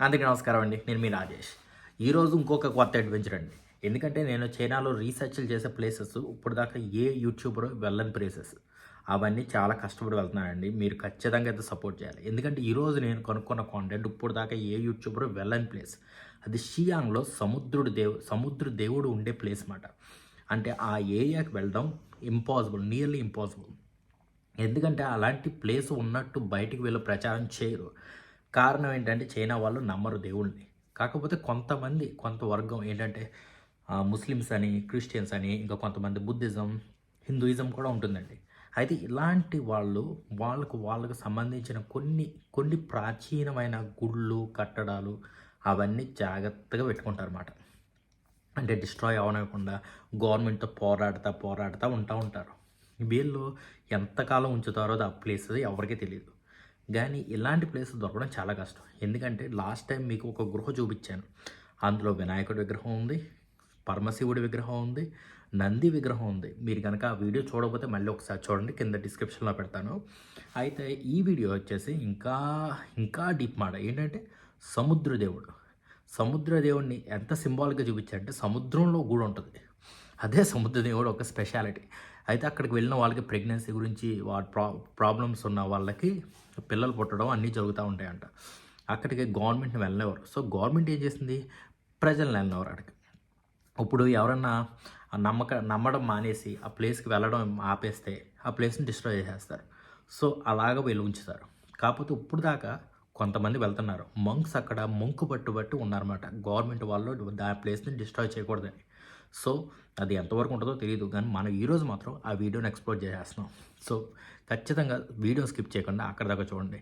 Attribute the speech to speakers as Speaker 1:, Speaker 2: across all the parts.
Speaker 1: అందుకే నమస్కారం అండి. నేను మీ రాజేష్. ఈరోజు ఇంకొక కొత్త అడ్వెంచర్ అండి. ఎందుకంటే నేను చైనాలో రీసెర్చ్లు చేసే ప్లేసెస్ ఇప్పుడు దాకా ఏ యూట్యూబర్ వెళ్ళని ప్లేసెస్ అవన్నీ చాలా కష్టపడి వెళ్తున్నానండి. మీరు ఖచ్చితంగా అయితే సపోర్ట్ చేయాలి. ఎందుకంటే ఈరోజు నేను కనుక్కున్న కాంటెంట్ ఇప్పుడు దాకా ఏ యూట్యూబర్ వెళ్ళని ప్లేస్ అది షియాంగ్లో సముద్రుడు దేవు సముద్ర దేవుడు ఉండే ప్లేస్ అన్నమాట. అంటే ఆ ఏరియాకి వెళ్ళడం ఇంపాసిబుల్ నియర్లీ ఇంపాసిబుల్ ఎందుకంటే అలాంటి ప్లేస్ ఉన్నట్టు బయటికి వెళ్ళి ప్రచారం చేయరు. కారణం ఏంటంటే చైనా వాళ్ళు నమ్మరు దేవుణ్ణి. కాకపోతే కొంతమంది కొంత వర్గం ఏంటంటే ముస్లిమ్స్ అని క్రిస్టియన్స్ అని ఇంకా కొంతమంది బుద్ధిజం హిందూయిజం కూడా ఉంటుందండి. అయితే ఇలాంటి వాళ్ళు వాళ్ళకు వాళ్ళకు సంబంధించిన కొన్ని కొన్ని ప్రాచీనమైన గుళ్ళు కట్టడాలు అవన్నీ జాగ్రత్తగా పెట్టుకుంటారు అన్నమాట అంటే డిస్ట్రాయ్ అవనకుండా గవర్నమెంట్తో పోరాడుతూ పోరాడుతూ ఉంటా ఉంటారు. వీళ్ళు ఎంతకాలం ఉంచుతారో ఆ ప్లేస్ ఎవరికీ తెలియదు కానీ ఇలాంటి ప్లేస్ దొరకడం చాలా కష్టం. ఎందుకంటే లాస్ట్ టైం మీకు ఒక గృహ చూపించాను. అందులో వినాయకుడి విగ్రహం ఉంది పరమశివుడి విగ్రహం ఉంది నంది విగ్రహం ఉంది. మీరు కనుక ఆ వీడియో చూడకపోతే మళ్ళీ ఒకసారి చూడండి కింద డిస్క్రిప్షన్లో పెడతాను. అయితే ఈ వీడియో వచ్చేసి ఇంకా ఇంకా డీప్ మాట. ఏంటంటే సముద్ర దేవుడు. సముద్ర దేవుడిని ఎంత సింబాలిక్గా చూపించారంటే సముద్రంలో కూడా ఉంటుంది. అదే సముద్ర దేవుడు ఒక స్పెషాలిటీ అయితే అక్కడికి వెళ్ళిన వాళ్ళకి ప్రెగ్నెన్సీ గురించి వాళ్ళ ప్రా ప్రాబ్లమ్స్ ఉన్న వాళ్ళకి పిల్లలు పుట్టడం అన్నీ జరుగుతూ ఉంటాయంట. అక్కడికి గవర్నమెంట్ని వెళ్ళినవారు సో గవర్నమెంట్ ఏం చేసింది? ప్రజల్ని వెళ్ళినవారు అక్కడికి. ఇప్పుడు ఎవరన్నా ఆ నమ్మక నమ్మడం మానేసి ఆ ప్లేస్కి వెళ్ళడం ఆపేస్తే ఆ ప్లేస్ని డిస్ట్రాయ్ చేసేస్తారు. సో అలాగ వీళ్ళు ఉంచుతారు. కాకపోతే ఇప్పుడు దాకా కొంతమంది వెళ్తున్నారు. మంక్స్ అక్కడ మంకు పట్టుబట్టి ఉన్నారన్నమాట. గవర్నమెంట్ వాళ్ళు దా ప్లేస్ని డిస్ట్రాయ్ చేయకూడదని. సో అది ఎంతవరకు ఉంటుందో తెలియదు కానీ మనం ఈరోజు మాత్రం ఆ వీడియోని ఎక్స్ప్లోర్ చేసేస్తున్నాం. సో ఖచ్చితంగా వీడియో స్కిప్ చేయకుండా అక్కడ దాకా చూడండి.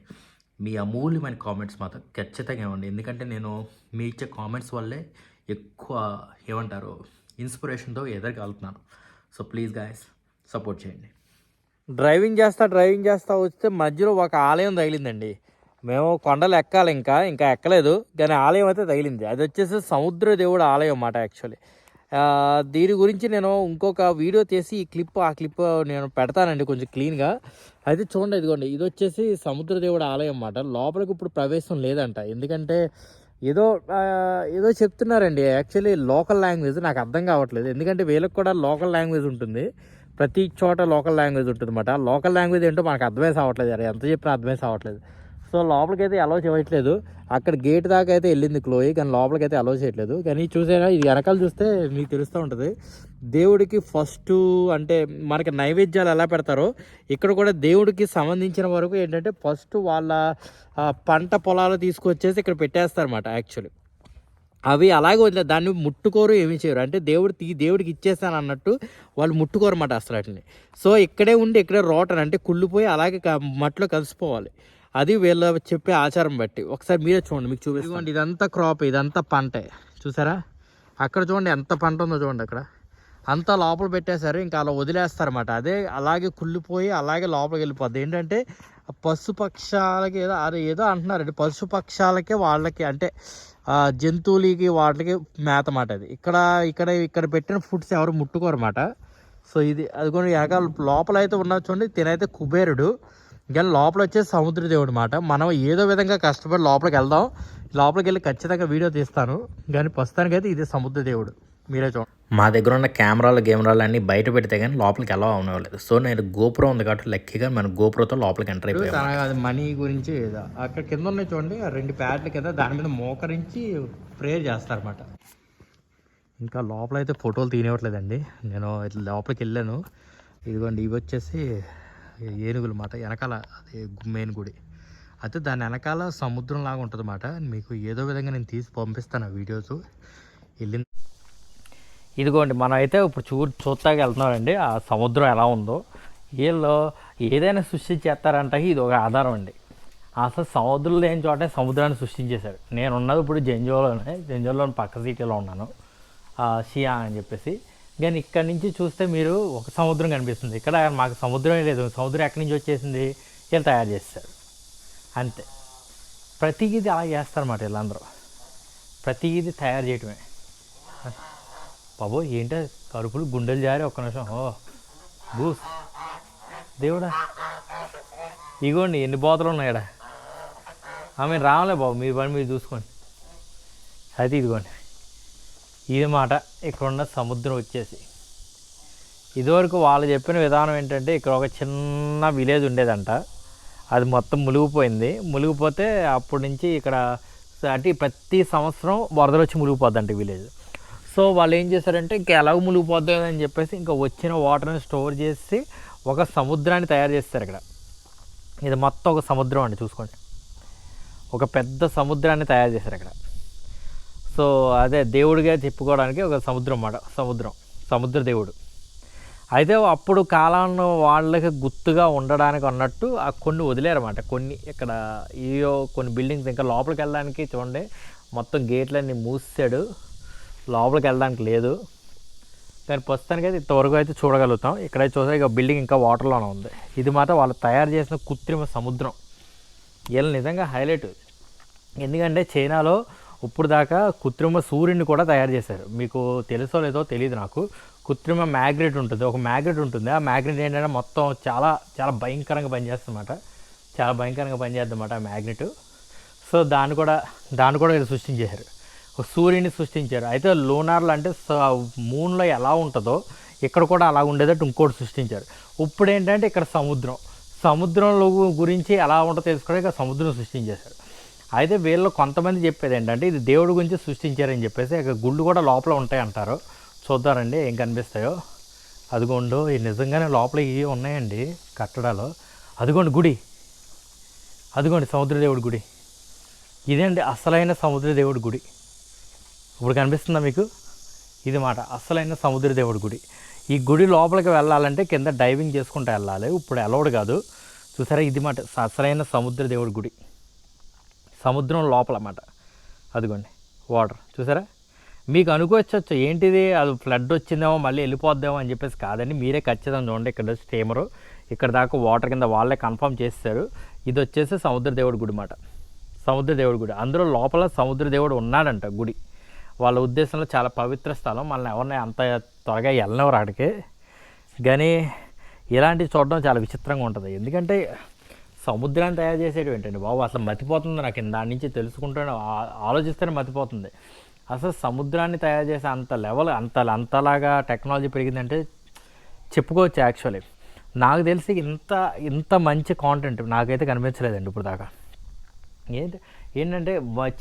Speaker 1: మీ అమూల్యమైన కామెంట్స్ మాత్రం ఖచ్చితంగా ఇవ్వండి. ఎందుకంటే నేను మీ ఇచ్చే కామెంట్స్ వల్లే ఎక్కువ ఏమంటారు ఇన్స్పిరేషన్తో ఎదగలుగుతున్నాను సో ప్లీజ్ గాయస్ సపోర్ట్ చేయండి.
Speaker 2: డ్రైవింగ్ చేస్తా డ్రైవింగ్ చేస్తా వస్తే మధ్యలో ఒక ఆలయం తగిలిందండి. మేము కొండలు ఎక్కాలి ఇంకా ఇంకా ఎక్కలేదు. కానీ ఆలయం అయితే తగిలింది. అది వచ్చేసి సముద్ర దేవుడు ఆలయం అన్నమాట యాక్చువల్లీ దీని గురించి నేను ఇంకొక వీడియో తీసి ఈ క్లిప్ ఆ క్లిప్ నేను పెడతానండి కొంచెం క్లీన్గా. అయితే చూడండి ఇదిగోండి ఇది వచ్చేసి సముద్రదేవుడు ఆలయం అన్నమాట. లోపలికి ఇప్పుడు ప్రవేశం లేదంట. ఎందుకంటే ఏదో ఏదో చెప్తున్నారండి యాక్చువల్లీ లోకల్ లాంగ్వేజ్ నాకు అర్థం కావట్లేదు. ఎందుకంటే వీళ్ళకి కూడా లోకల్ లాంగ్వేజ్ ఉంటుంది. ప్రతి చోట లోకల్ లాంగ్వేజ్ ఉంటుంది అన్నమాట లోకల్ లాంగ్వేజ్ ఏంటో మనకు అర్థమే సావట్లేదు ఎంత చెప్పినా అర్థమే సావట్లేదు సో లోపలికి అయితే అలౌ చేయట్లేదు. అక్కడ గేట్ దాకా అయితే వెళ్ళింది క్లోయి కానీ లోపలికి అయితే అలౌ చేయట్లేదు. కానీ చూసారా ఇది వెనకాల చూస్తే మీకు తెలుస్తూ ఉంటుంది. దేవుడికి ఫస్ట్ అంటే మనకి నైవేద్యాలు ఎలా పెడతారో ఇక్కడ కూడా దేవుడికి సంబంధించిన వరకు ఏంటంటే ఫస్ట్ వాళ్ళ పంట పొలాలు తీసుకొచ్చేసి ఇక్కడ పెట్టేస్తారన్నమాట యాక్చువల్లీ అవి అలాగే వదిలే దాన్ని ముట్టుకోరు ఏమి చేయరు. అంటే దేవుడు తీ దేవుడికి ఇచ్చేస్తాను అన్నట్టు వాళ్ళు ముట్టుకోరు అన్నమాట అసలు వాటిని. సో ఇక్కడే ఉండి ఇక్కడే రోటన్ అంటే కుళ్ళిపోయి అలాగే మట్టిలో కలిసిపోవాలి. అది వీళ్ళ చెప్పే ఆచారం బట్టి. ఒకసారి మీరే చూడండి మీకు చూపిస్తాండి ఇదంతా క్రాప్ ఇదంతా పంటే. చూసారా? అక్కడ చూడండి ఎంత పంట ఉందో చూడండి అక్కడ. అంతా లోపల పెట్టేశారు ఇంకా అలా వదిలేస్తారన్నమాట. అదే అలాగే కుళ్ళిపోయి అలాగే లోపలికి వెళ్ళిపోద్ది. ఏంటంటే పశుపక్షాలకి ఏదో అదే ఏదో అంటున్నారండి పశుపక్షాలకే వాళ్ళకి అంటే జంతువులకి వాటికి మేత మాట అది. ఇక్కడ ఇక్కడ ఇక్కడ పెట్టిన ఫుడ్స్ ఎవరు ముట్టుకోరన్నమాట సో ఇది అది కూడా వెనకాల లోపల అయితే ఉన్న చూడండి తినైతే కుబేరుడు. ఇంకా లోపల వచ్చేసి సముద్ర దేవుడు మాట. మనం ఏదో విధంగా కష్టపడి లోపలికి వెళ్దాం. లోపలికి వెళ్ళి ఖచ్చితంగా వీడియో తీస్తాను. కానీ ప్రస్తుతానికైతే ఇది సముద్ర దేవుడు. మీరే చూడండి.
Speaker 1: మా దగ్గర ఉన్న కెమెరాలు కెమెరాలు అన్నీ బయట పెడితే కానీ లోపలికి ఎలా అవనవలేదు సో నేను గోపురం ఉంది కాబట్టి లక్కీగా మన గోపురంతో లోపలికి ఎంటర్ అయిపోయాం
Speaker 2: తన అది మనీ గురించి. అక్కడ కింద ఉన్నాయి చూడండి. ఆ రెండు ప్యాడ్ల కింద దాని మీద మోకరించి ప్రేయర్ చేస్తారన్నమాట. ఇంకా లోపల అయితే ఫోటోలు తీనివ్వట్లేదండి నేను లోపలికి వెళ్ళాను. ఇదిగోండి ఇవి వచ్చేసి ఏనుగుల మాట వెనకాల అది మెయిన్ గుడి. అయితే దాని వెనకాల సముద్రం లాగా ఉంటుందన్నమాట. మీకు ఏదో విధంగా నేను తీసి పంపిస్తాను ఆ వీడియోస్. వెళ్ళిన ఇదిగోండి మనం అయితే ఇప్పుడు చూ చూస్తాకి వెళ్తున్నామండి. ఆ సముద్రం ఎలా ఉందో. వీళ్ళు ఏదైనా సృష్టించేస్తారంటే ఇది ఒక ఆధారం అండి. అసలు సముద్రం లేని చోటే సముద్రాన్ని సృష్టించేశారు. నేను ఉన్నది ఇప్పుడు జంజోలోనే జంజోలోని పక్క సిటీలో ఉన్నాను. ఆ, షియా అని చెప్పేసి. కానీ ఇక్కడ నుంచి చూస్తే మీరు ఒక సముద్రం కనిపిస్తుంది. ఇక్కడ మాకు సముద్రమే లేదు. సముద్రం ఎక్కడి నుంచి వచ్చేసింది? వీళ్ళు తయారు చేస్తారు. అంతే. ప్రతిదీ అలా చేస్తారన్నమాట వీళ్ళందరూ. ప్రతిదీ తయారు చేయటమే. బాబో ఏంటో? కరుపులు గుండెలు జారి ఒక్క నిమిషం. ఓ బూస్. దేవుడా. ఇగోండి ఎన్ని బోతలు ఉన్నాయడా ఆమె రావలే బాబు. మీరు పని మీరు చూసుకోండి. అయితే ఇదిగోండి. ఇది మాట ఇక్కడ ఉన్న సముద్రం వచ్చేసి. ఇదివరకు వాళ్ళు చెప్పిన విధానం ఏంటంటే ఇక్కడ ఒక చిన్న విలేజ్ ఉండేదంట. అది మొత్తం మునిగిపోయింది. మునిగిపోతే అప్పటి నుంచి ఇక్కడ అంటే ప్రతి సంవత్సరం వరదలు వచ్చి మునిగిపోద్దంట విలేజ్. సో వాళ్ళు ఏం చేశారంటే ఇంకా ఎలాగో మునిగిపోద్ది అని చెప్పేసి ఇంకా వచ్చిన వాటర్ని స్టోర్ చేసి ఒక సముద్రాన్ని తయారు చేస్తారు ఇక్కడ. ఇది మొత్తం ఒక సముద్రం అండి చూసుకోండి. ఒక పెద్ద సముద్రాన్ని తయారు చేశారు ఇక్కడ. సో అదే దేవుడిగా చెప్పుకోవడానికి ఒక సముద్రం మాట సముద్రం. సముద్ర దేవుడు. అయితే అప్పుడు కాలాన్ని వాళ్ళకి గుర్తుగా ఉండడానికి అన్నట్టు ఆ కొన్ని వదిలేరన్నమాట. కొన్ని ఇక్కడ ఈ కొన్ని బిల్డింగ్స్ ఇంకా లోపలికి వెళ్ళడానికి చూడండి. మొత్తం గేట్లన్నీ మూసాడు. లోపలికి వెళ్ళడానికి లేదు. కానీ ప్రస్తుతానికి అయితే ఇంతవరకు అయితే చూడగలుగుతాం. ఇక్కడ చూస్తే ఇక బిల్డింగ్ ఇంకా వాటర్లోనే ఉంది. ఇది మాత్రం వాళ్ళు తయారు చేసిన కృత్రిమ సముద్రం. వీళ్ళు నిజంగా హైలైట్. ఎందుకంటే చైనాలో ఇప్పుడు దాకా కృత్రిమ సూర్యుని కూడా తయారు చేశారు. మీకు తెలుసో లేదో తెలియదు నాకు. కృత్రిమ మ్యాగ్నెట్ ఉంటుంది. ఒక మ్యాగ్నెట్ ఉంటుంది. ఆ మ్యాగ్నెట్ ఏంటంటే మొత్తం చాలా చాలా భయంకరంగా పనిచేస్తుందన్నమాట. చాలా భయంకరంగా పనిచేస్తుందన్నమాట ఆ మ్యాగ్నెట్. సో దాన్ని కూడా దాన్ని కూడా వీళ్ళు సృష్టించారు ఒక సూర్యుని సృష్టించారు. అయితే లూనార్లు అంటే మూన్లో ఎలా ఉంటుందో ఇక్కడ కూడా అలా ఉండేటట్టు ఇంకోటి సృష్టించారు. ఇప్పుడు ఏంటంటే ఇక్కడ సముద్రం. సముద్రంలో గురించి ఎలా ఉంటుందో తెలుసుకోవడానికి సముద్రం సృష్టించేశారు. అయితే వీళ్ళు కొంతమంది చెప్పేది ఏంటంటే ఇది దేవుడి గురించి సృష్టించారని చెప్పేసి ఇక గుళ్ళు కూడా లోపల ఉంటాయి అంటారు చూద్దారండి ఏం కనిపిస్తాయో. అదిగోండు ఈ నిజంగానే లోపల ఇవి ఉన్నాయండి కట్టడాలు. అదిగోండి గుడి. అదిగోండి సముద్రదేవుడి గుడి. ఇదండి అసలైన సముద్రదేవుడి గుడి? ఇప్పుడు కనిపిస్తుందా మీకు? ఇది మాట అసలైన సముద్రదేవుడి గుడి. ఈ గుడి లోపలికి వెళ్ళాలంటే కింద డైవింగ్ చేసుకుంటూ వెళ్ళాలి. ఇప్పుడు అలౌడ్ కాదు. చూసారా ఇది మాట అసలైన సముద్రదేవుడి గుడి. సముద్రం లోపల అన్నమాట అదిగోండి వాటర్. చూసారా? మీకు అనుకోవచ్చు ఏంటిది? అది ఫ్లడ్ వచ్చిందేమో మళ్ళీ వెళ్ళిపోద్దేమో అని చెప్పేసి కాదండి. మీరే ఖచ్చితంగా చూడండి ఇక్కడ స్టీమరు. ఇక్కడ దాకా వాటర్ కింద వాళ్ళే కన్ఫర్మ్ చేస్తారు ఇది వచ్చేసి సముద్ర దేవుడి గుడి మాట సముద్ర దేవుడి గుడి. అందులో లోపల సముద్ర దేవుడు ఉన్నాడంట గుడి. వాళ్ళ ఉద్దేశంలో చాలా పవిత్ర స్థలం. మనల్ని ఎవరిని అంత త్వరగా వెళ్ళనివ్వరు అక్కడికి. కానీ ఇలాంటివి చూడడం చాలా విచిత్రంగా ఉంటుంది. ఎందుకంటే సముద్రాన్ని తయారు చేసేటువంటి ఏంటండి బాబు అసలు మతిపోతుంది నాకు. దాని నుంచి తెలుసుకుంటూనే ఆలోచిస్తేనే మతిపోతుంది. అసలు సముద్రాన్ని తయారు చేసే అంత లెవెల్ అంత అంతలాగా టెక్నాలజీ పెరిగిందంటే చెప్పుకోవచ్చు యాక్చువల్లీ. నాకు తెలిసి ఇంత ఇంత మంచి కాంటెంట్ నాకైతే కనిపించలేదండి ఇప్పుడు దాకా. ఏంటి ఏంటంటే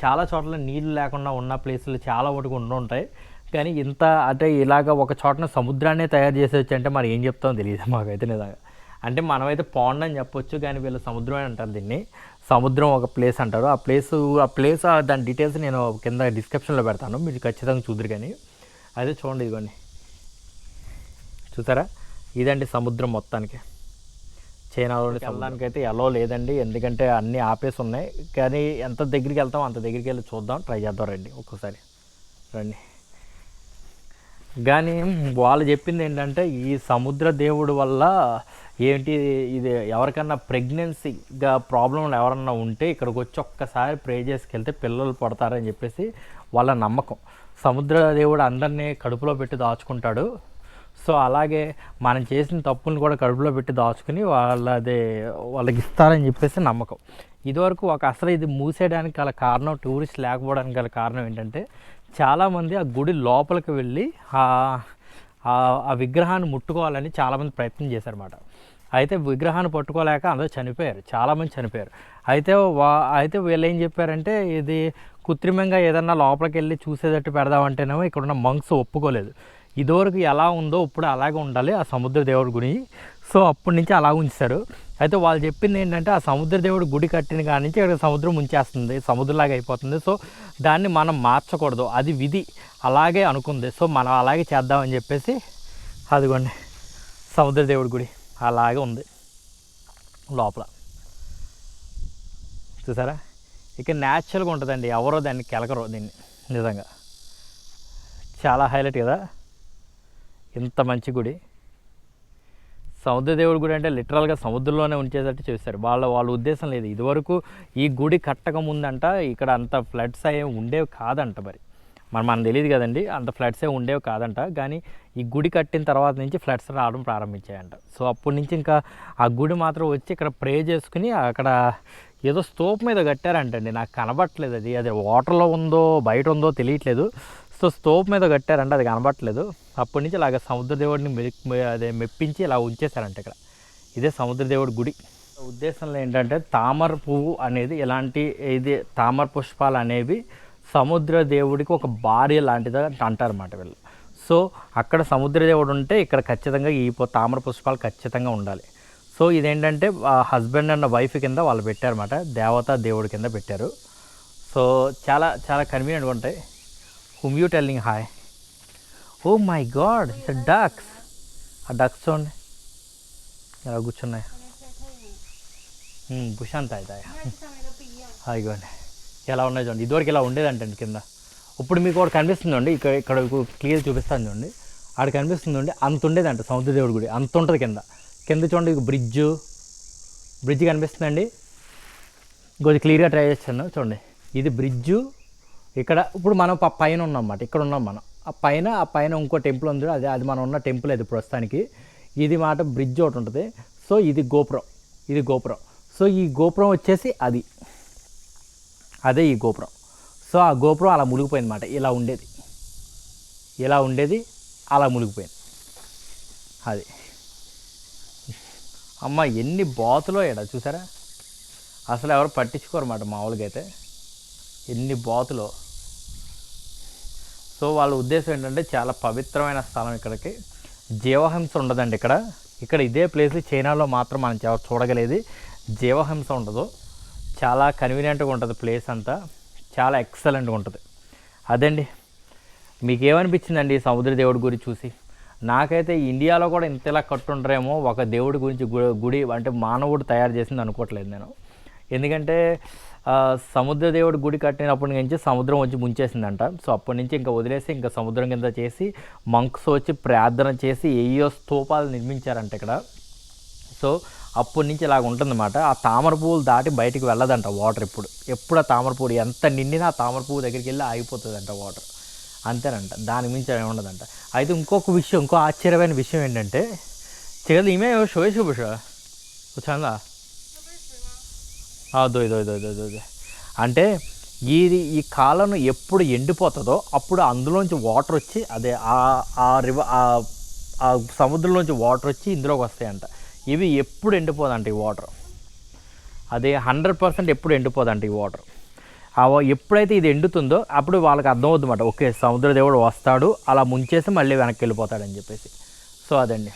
Speaker 2: చాలా చోట్ల నీళ్ళు లేకుండా ఉన్న ప్లేసులు చాలా మటుకు ఉండి ఉంటాయి. కానీ ఇంత అంటే ఇలాగ ఒక చోటన సముద్రాన్నే తయారు చేసేవచ్చు అంటే మరి ఏం చెప్తామో తెలియదు మాకైతే నిజంగా. అంటే మనమైతే పాండ్ అని చెప్పొచ్చు కానీ వీళ్ళు సముద్రం అని అంటారు దీన్ని. సముద్రం ఒక ప్లేస్ అంటారు. ఆ ప్లేస్ ఆ ప్లేస్ ఆ దాని డీటెయిల్స్ నేను కింద డిస్క్రిప్షన్లో పెడతాను. మీరు ఖచ్చితంగా చూద్దరు కానీ. అదే చూడండి ఇదిగోండి. చూసారా? ఇదండి సముద్రం మొత్తానికి. చైనాలో వెళ్ళడానికి అయితే ఎలా లేదండి. ఎందుకంటే అన్నీ ఆపేసి ఉన్నాయి. కానీ ఎంత దగ్గరికి వెళ్తాం అంత దగ్గరికి వెళ్ళి చూద్దాం. ట్రై చేద్దాం రండి. ఒక్కసారి. రండి. కానీ వాళ్ళు చెప్పింది ఏంటంటే ఈ సముద్ర దేవుడు వల్ల ఏంటి ఇది ఎవరికన్నా ప్రెగ్నెన్సీగా ప్రాబ్లంలు ఎవరన్నా ఉంటే ఇక్కడికి వచ్చి ఒక్కసారి ప్రే చేసుకెళ్తే పిల్లలు పడతారని చెప్పేసి వాళ్ళ నమ్మకం. సముద్ర దేవుడు అందరినీ కడుపులో పెట్టి దాచుకుంటాడు. సో అలాగే మనం చేసిన తప్పులను కూడా కడుపులో పెట్టి దాచుకుని వాళ్ళది వాళ్ళకి ఇస్తారని చెప్పేసి నమ్మకం. ఇదివరకు ఒక అసలు ఇది మూసేయడానికి గల కారణం టూరిస్ట్ లేకపోవడానికి గల కారణం ఏంటంటే చాలామంది ఆ గుడి లోపలికి వెళ్ళి ఆ- విగ్రహాన్ని ముట్టుకోవాలని చాలామంది ప్రయత్నం చేశారన్నమాట. అయితే విగ్రహాన్ని పట్టుకోలేక అందరూ చనిపోయారు. చాలామంది చనిపోయారు. అయితే వా అయితే వీళ్ళు ఏం చెప్పారంటే ఇది కృత్రిమంగా ఏదన్నా లోపలికి వెళ్ళి చూసేటట్టు పెడదామంటేనేమో ఇక్కడ ఉన్న మంక్స్ ఒప్పుకోలేదు. ఇదివరకు ఎలా ఉందో ఇప్పుడు అలాగే ఉండాలి. ఆ సముద్ర దేవుడి గుడి. సో అప్పటి నుంచి అలా ఉంచారు. అయితే వాళ్ళు చెప్పింది ఏంటంటే ఆ సముద్ర దేవుడి గుడి కట్టిన కాడి నుంచి ఇక్కడ సముద్రం ముంచేస్తుంది సముద్రంలాగా అయిపోతుంది. సో దాన్ని మనం మార్చకూడదు. అది విధి. అలాగే అనుకుంది. సో మనం అలాగే చేద్దామని చెప్పేసి అదిగోండి సముద్ర దేవుడి గుడి అలాగే ఉంది లోపల. చూసారా? ఇక న్యాచురల్గా ఉంటుందండి. ఎవరో దాన్ని కెలకరు దీన్ని. నిజంగా. చాలా హైలైట్ కదా? ఇంత మంచి గుడి. సముద్రదేవుడి గుడి అంటే లిటరల్గా సముద్రంలోనే ఉంచేటట్టు చూస్తారు. వాళ్ళ వాళ్ళ ఉద్దేశం లేదు. ఇదివరకు ఈ గుడి కట్టక ముందంట ఇక్కడ అంత ఫ్లడ్స్ అయ్యే ఉండేవి కాదంట మరి. మనం మనకు తెలియదు కదండి అంత ఫ్లడ్సే ఉండేవి కాదంట. కానీ ఈ గుడి కట్టిన తర్వాత నుంచి ఫ్లడ్స్ రావడం ప్రారంభించాయంట. సో అప్పటి నుంచి ఇంకా ఆ గుడి మాత్రం వచ్చి ఇక్కడ ప్రే చేసుకుని అక్కడ ఏదో స్తూప్ మీద కట్టారంటండి. నాకు కనబట్టలేదు అది. అది వాటర్లో ఉందో బయట ఉందో తెలియట్లేదు. సో స్తూప్ మీద కట్టారంట అది కనబట్టలేదు అప్పటి నుంచి ఇలాగ సముద్ర దేవుడిని అదే మెప్పించి ఇలా ఉంచేశారంట ఇక్కడ. ఇదే సముద్రదేవుడి గుడి. ఉద్దేశంలో ఏంటంటే తామర పువ్వు అనేది ఇలాంటి ఇది తామర పుష్పాలు అనేవి సముద్ర దేవుడికి ఒక భార్య లాంటిది అంటారన్నమాట వీళ్ళు. సో అక్కడ సముద్రదేవుడు ఉంటే ఇక్కడ ఖచ్చితంగా ఈ తామర పుష్పాలు ఖచ్చితంగా ఉండాలి. సో ఇదేంటంటే హస్బెండ్ అండ్ వైఫ్ కింద వాళ్ళు పెట్టారన్నమాట. దేవతా దేవుడి కింద పెట్టారు. సో చాలా చాలా కన్వీనియంట్గా ఉంటాయి. హుమ్ you telling hi oh my god it's ducks ఆ డక్స్ చూడండి ఇలా కూర్చున్నాయి భుషాంత్ అవుతాయి ఇగోండి ఎలా ఉన్నాయి చూడండి ఇదివరకు ఇలా ఉండేదంటండి కింద ఇప్పుడు మీకు ఒకటి కనిపిస్తుందండి ఇక్కడ ఇక్కడ క్లియర్ చూపిస్తాను చూడండి ఆడ కనిపిస్తుందండి అంత ఉండేదంట సముద్రదేవుడి గుడి అంత ఉంటుంది కింద కింద చూడండి బ్రిడ్జ్ బ్రిడ్జ్ కనిపిస్తుందండి కొద్దిగా క్లియర్గా ట్రై చేస్తాను చూడండి ఇది బ్రిడ్జు ఇక్కడ ఇప్పుడు మనం పైన ఉన్నాం అన్నమాట ఇక్కడ ఉన్నాం మనం. ఆ పైన ఆ పైన ఇంకో టెంపుల్ ఉంది అదే అది మనం ఉన్న టెంపుల్ అది ప్రస్తుతానికి. ఇది మాట బ్రిడ్జ్ ఒకటి ఉంటుంది. సో ఇది గోపురం. ఇది గోపురం. సో ఈ గోపురం వచ్చేసి అది. అదే ఈ గోపురం. సో ఆ గోపురం అలా మునిగిపోయింది మాట ఇలా ఉండేది. ఇలా ఉండేది అలా మునిగిపోయింది. అది. అమ్మ ఎన్ని బాతులో ఎడ చూసారా? అసలు ఎవరు పట్టించుకోరు అన్నమాట మామూలుగా అయితే. ఎన్ని బాతులో. సో వాళ్ళ ఉద్దేశం ఏంటంటే చాలా పవిత్రమైన స్థలం ఇక్కడికి. జీవహింస ఉండదండి ఇక్కడ. ఇక్కడ ఇదే ప్లేస్ చైనాలో మాత్రం మనం చూడగలేదు. జీవహింస ఉండదు. చాలా కన్వీనియంట్గా ఉంటుంది ప్లేస్ అంతా. చాలా ఎక్సలెంట్గా ఉంటుంది. అదండి. మీకేమనిపించిందండి సముద్ర దేవుడి గురించి చూసి? నాకైతే ఇండియాలో కూడా ఇంతలా కట్టుండరేమో ఒక దేవుడి గురించి గు- గుడి అంటే మానవుడు తయారు చేసింది అనుకోవట్లేదు నేను. ఎందుకంటే సముద్ర దేవుడి గుడి కట్టినప్పటి నుంచి సముద్రం వచ్చి ముంచేసిందంట. సో అప్పటి నుంచి ఇంకా వదిలేసి ఇంకా సముద్రం కింద చేసి మంక్స్ వచ్చి ప్రార్థన చేసి ఏయో స్తూపాలు నిర్మించారంట ఇక్కడ. సో అప్పటి నుంచి ఇలాగ ఉంటుందన్నమాట. ఆ తామర పువ్వులు దాటి బయటికి వెళ్ళదంట వాటర్ ఇప్పుడు. ఎప్పుడు ఆ తామర పువ్వు ఎంత నిండినా ఆ తామర పువ్వు దగ్గరికి వెళ్ళి ఆగిపోతుందంట వాటర్. అంతేనంట. దాని మించి ఏమి ఉండదంట అయితే ఇంకొక విషయం ఇంకో ఆశ్చర్యమైన విషయం ఏంటంటే చేదు ఈమె షోయ్ శుభ వచ్చాందా దొయ్య దొయ్య దొయ్య అంటే ఇది ఈ కాలం ఎప్పుడు ఎండిపోతుందో అప్పుడు అందులోంచి వాటర్ వచ్చి అదే ఆ రివ ఆ సముద్రంలోంచి వాటర్ వచ్చి ఇందులోకి వస్తాయంట. ఇవి ఎప్పుడు ఎండిపోదంట ఈ వాటర్ అదే హండ్రెడ్ పర్సెంట్ ఎప్పుడు ఎండిపోదంట ఈ వాటర్ ఎప్పుడైతే ఇది ఎండుతుందో అప్పుడు వాళ్ళకి అర్థమవుతుందన్నమాట. ఓకే సముద్రదేవుడు వస్తాడు అలా ముంచేసి మళ్ళీ వెనక్కి వెళ్ళిపోతాడని చెప్పేసి. సో అదండి.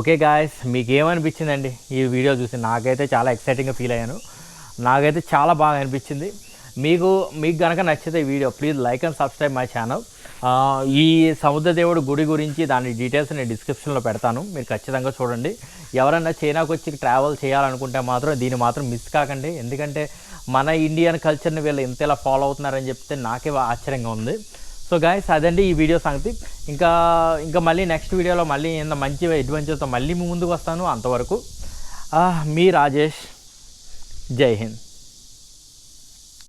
Speaker 2: ఓకే గాయస్ మీకు ఏమనిపించిందండి ఈ వీడియో చూసి? నాకైతే చాలా ఎక్సైటింగ్గా ఫీల్ అయ్యాను. నాకైతే చాలా బాగా అనిపించింది. మీకు మీకు కనుక నచ్చితే ఈ video please like and subscribe my channel ఈ సముద్ర దేవుడి గుడి గురించి దాని డీటెయిల్స్ నేను డిస్క్రిప్షన్లో పెడతాను. మీరు ఖచ్చితంగా చూడండి. ఎవరైనా చైనాకు వచ్చి ట్రావెల్ చేయాలనుకుంటే మాత్రం దీన్ని మాత్రం మిస్ కాకండి. ఎందుకంటే మన ఇండియన్ కల్చర్ని వీళ్ళు ఇంతలా ఫాలో అవుతున్నారని చెప్తే నాకే ఆశ్చర్యంగా ఉంది. సో గాయస్ అదండి ఈ వీడియో సంగతి. ఇంకా ఇంకా మళ్ళీ నెక్స్ట్ వీడియోలో మళ్ళీ ఎంత మంచి అడ్వెంచర్తో మళ్ళీ ముందుకు వస్తాను. అంతవరకు మీ రాజేష్. జై హింద్.